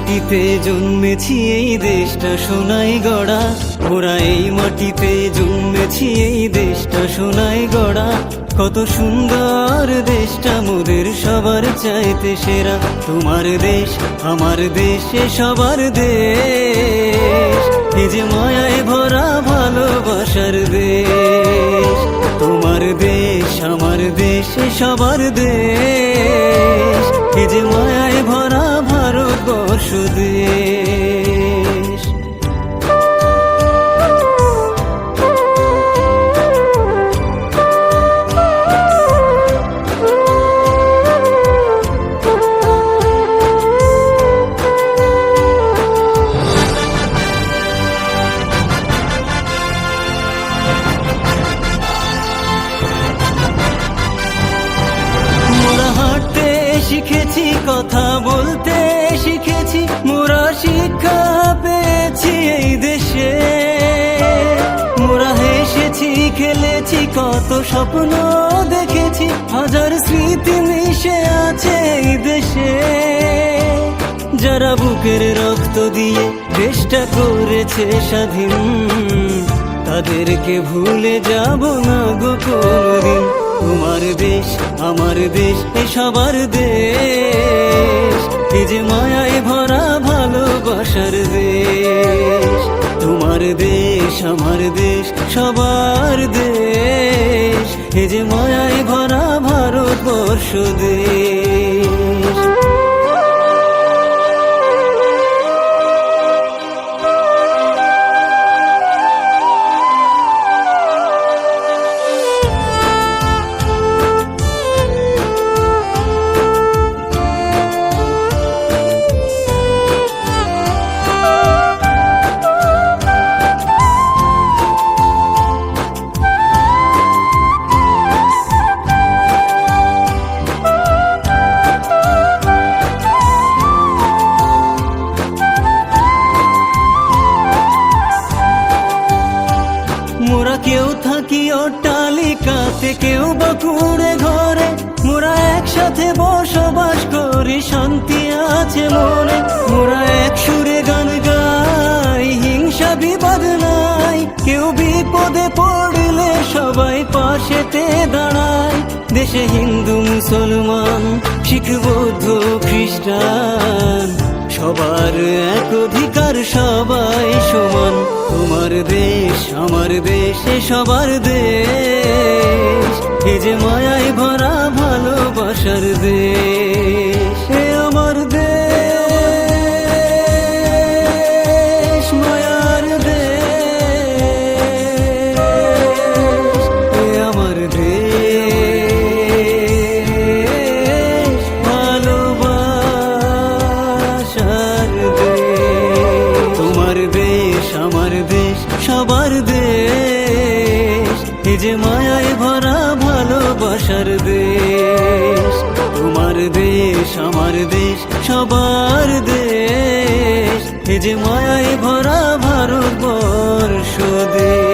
মাটিতে জন্মেছি এই দেশটা সোনাই গড়া। মোরা এই মাটিতে জন্মেছি এই দেশটা সোনাই গড়া। কত সুন্দর দেশটা মোদের সবার চাইতে সেরা। তোমার দেশ, আমার দেশ সবার দেশ। এ যে মায়ায় ভরা ভালোবাসার দেশ। তোমার দেশ, আমার দেশে সবার দেশ। এ যে ভরা ভারতবর্ষ দেশ মোরা শিখেছি কথা বলতে স্বপ্ন দেখেছি, হাজার স্মৃতি মিশে আছে এই দেশে। যারা বুকের রক্ত দিয়ে দেশটা করেছে স্বাধীন, তাদেরকে ভুলে যাব না গো কোনদিন। তোমার দেশ, আমার দেশ, এ সবার দেশ। এ যে মায়ায় ভরা ভালোবাসার দেশ। তোমার দেশ, আমার দেশ, সবার এ যে মায়ায় ভরা ভারতবর্ষ দেশ কেউ থাকি অট্টালিকাতে কেউ বা কুড়ে ঘরে। মোরা একসাথে বসবাস করি, শান্তি আছে মনে। মোরা এক সুরে গান গাই, হিংসা বিবাদ নাই। কেউ বিপদে পড়লে সবাই পাশেতে দাঁড়ায়। দেশে হিন্দু, মুসলমান, শিখ, বৌদ্ধ, খ্রিস্টান, সবার এক অধিকার সবাই সমান তোমার দেশ আমার দেশ সবার দেশ। এ যে মায়ায় ভরা ভালোবাসার দেশ। আবার দেশ। এ যে মায়ায় ভরা ভালোবাসার দেশ। তোমার দেশ, আমার দেশ, সবার দেশ। এ যে মায়ায় ভরা ভারতবর্ষ দেশ।